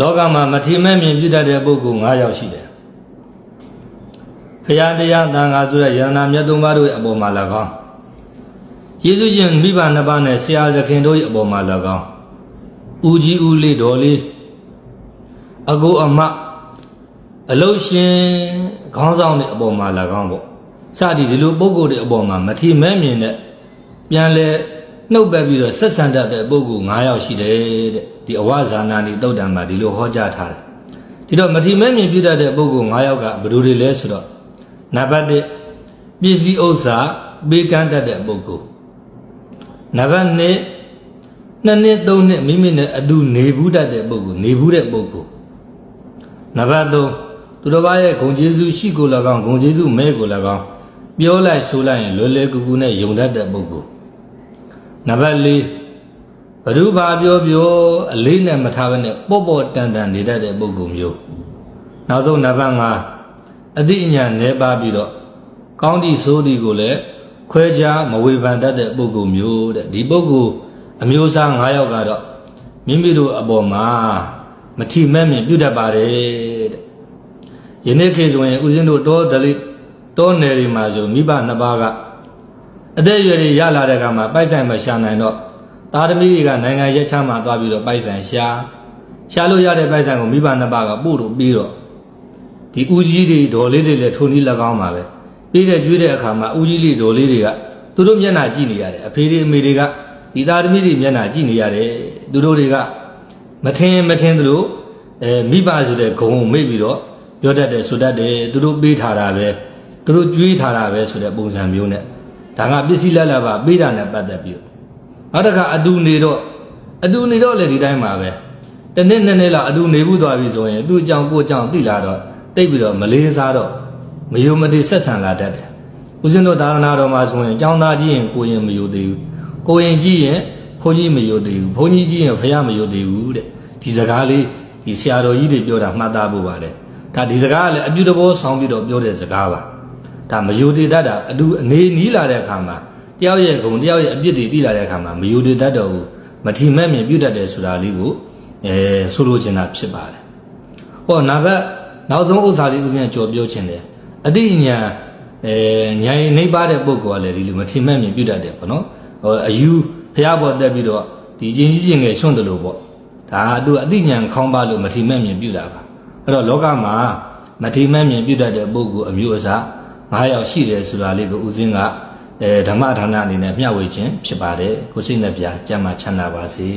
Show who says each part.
Speaker 1: လောကမှာမထီမဲ့မြင်ပြုတတ်တဲ့ပုဂ္ဂိုလ်9ယောက်ရှိတယ်ဖရာတရားတန်ခါဆိုတဲ့ယန္နာမြတ်သုံးပါးတို့ရဲ့အပေါ်မှာ၎င်းယေရှုရှင်မိဘနှစ်ပါးနဲ့ဆရာသခင်တို့ရဲ့အပေါ်မှာ၎င်းဦးကြီးဦးလေးတော်လေးအကိုအမအလုရှင်ခေါင်းဆောင်တွေအပေါ်မှာ၎င်းပေါ့စသည်ဒီလိုပုဂ္ဂိုလ်တွေအပေါ်မှာမထီမဲ့မြင်တဲ့ပြန်လဲ နှုတ်ပတ်ပြီးတော့ဆက်ဆံတတ်တဲ့ပုဂ္ဂိုလ်9ယောက်ရှိတယ်တဲ့ဒီအဝဇာနာတိတုတ်တံမှာဒီလိုဟောကြားထားတယ်ဒီတော့မထီမဲ့မြင်ပြုတတ်တဲ့ပုဂ္ဂိုလ်9ယောက်ကဘယ်သူတွေလဲဆိုတော့နံပါတ်1ပစ္စည်းဥစ္စာပေးကမ်းတတ်တဲ့ပုဂ္ဂိုလ်နံပါတ်2နှစ်နှစ်သုံးနှစ်မိမိနဲ့အတူနေဘူးတတ်တဲ့ပုဂ္ဂိုလ်နေဘူးတဲ့ပုဂ္ဂိုလ်နံပါတ်3သူတော်ဘာရဲ့ဂုံကျေးဇူးရှိကို၎င်းဂုံကျေးဇူးမဲကို၎င်းပြောလိုက်ဆိုလိုက်ရင်လွယ်လွယ်ကူကူနဲ့ယုံတတ်တဲ့ပုဂ္ဂိုလ် နံပါတ်4ဘ누구ဘာပြောပြောအလေးနဲ့မထားဘဲနဲ့ပေါ့ပေါ့တန်တန်နေတတ်တဲ့ပုဂ္ဂိုလ်မျိုးနောက်ဆုံးနံပါတ်5အတိအညာနဲပါပြီးတော့ကောင်းသည့်ဆိုးသည့်ကိုလည်းခွဲခြားမဝေဖန်တတ်တဲ့ပုဂ္ဂိုလ်မျိုးတဲ့ဒီပုဂ္ဂိုလ်အမျိုးအစား9ယောက်ကတော့မိမိတို့အပေါ်မှာမထီမဲ့မြင်ပြုတတ်ပါတယ်တဲ့ယနေ့ခေတ်ဆိုရင်ဦးဇင်းတို့တောဒလိတောနယ်တွေမှာဆိုမိဘနှစ်ပါးက အသက်အရွယ်တွေရလာတဲ့အခါမှာပိုက်ဆိုင်မရှာနိုင်တော့သားသမီးတွေကနိုင်ငံရက်ချမ်းမှာသွားပြီးတော့ပိုက်ဆိုင်ရှာရှာလို့ရတဲ့ပိုက်ဆိုင်ကိုမိဘနှစ်ပါးကပို့လို့ပြီးတော့ဒီဦးကြီးတွေဒေါ်လေးတွေလည်းထုံနည်း၎င်းပါပဲပြီးတဲ့ကျွေးတဲ့အခါမှာဦးကြီးလေးဒေါ်လေးတွေကသူတို့မျက်နှာကြည့်နေရတယ်အဖေတွေအမေတွေကဒီသားသမီးတွေမျက်နှာကြည့်နေရတယ်သူတို့တွေကမထင်မထင်သလိုအဲမိဘဆိုတဲ့ဂုံကိုမေ့ပြီးတော့ပြောတတ်တယ်ဆိုတတ်တယ်သူတို့ပေးထားတာပဲသူတို့ကျွေးထားတာပဲဆိုတဲ့ပုံစံမျိုးနဲ့ ဒါကပစ္စည်းလက်လက်ပါပေးတာနဲ့ပတ်သက်ပြီးနောက်တစ်ခါအတူနေတော့အတူနေတော့လေဒီတိုင်းပါပဲတနေ့နှစ်နေ့လောက်အတူနေဘူးသွားပြီဆိုရင်သူ့အကြောင်းကိုယ့်အကြောင်းသိလာတော့တိတ်ပြီးတော့မလေးစားတော့မယုံမတည်ဆက်ဆံလာတတ်တယ်။ဦးဇင်းတို့သာသနာတော်မှာဆိုရင်အကြောင်းသားကြီးရင်ကိုရင်မယုံသေးဘူး။ကိုရင်ကြီးရင်ဘုန်းကြီးမယုံသေးဘူး။ဘုန်းကြီးကြီးရင်ဖះမယုံသေးဘူးတဲ့။ဒီစကားလေးဒီဆရာတော်ကြီးတွေပြောတာမှတ်သားဖို့ပါလေ။ဒါဒီစကားကလည်းအပြုတဘောဆောင်းပြီးတော့ပြောတဲ့စကားပါ။ ဒါမယုံတည်တတ်တာအတူအနေနီးလာတဲ့အခါမှာတယောက်ရဲ့ဂုံတယောက်ရဲ့အပြစ်တွေပြီးလာတဲ့အခါမှာမယုံတည်တတ်တော့ဘူး။မထီမဲ့မြင်ပြုတ်တတ်တယ်ဆိုတာလေးကိုအဲဆိုလိုချင်တာဖြစ်ပါတယ်။ဟောနာဘက်နောက်ဆုံးဥစ္စာလေးဦးဇင်းကြော်ပြောခြင်းတယ်အတိညာအဲညာရင်နှိပ်ပါတဲ့ပုံကောလည်းဒီလိုမထင်မဲ့မြင်ပြုတ်တတ်တယ်ပေါ့နော်ဟောအယူဖျားပေါ်တက်ပြီးတော့ဒီချင်းကြီးချင်းငယ်ဆွန့်တယ်လို့ပေါ့ဒါကသူအတိညာခေါင်းပါလို့မထင်မဲ့မြင်ပြုတ်တာပါအဲ့တော့လောကမှာမထင်မဲ့မြင်ပြုတ်တတ်တဲ့ပုံကောအမျိုးအစား ၅ယောက်ရှိတယ်ဆိုတာလေးကိုဦးဇင်းကအဲဓမ္မဌာနအနေနဲ့မျှဝေခြင်းဖြစ်ပါတယ်ကိုစိတ်နဲ့ပြကျမ်းမှာချမ်းသာပါစေ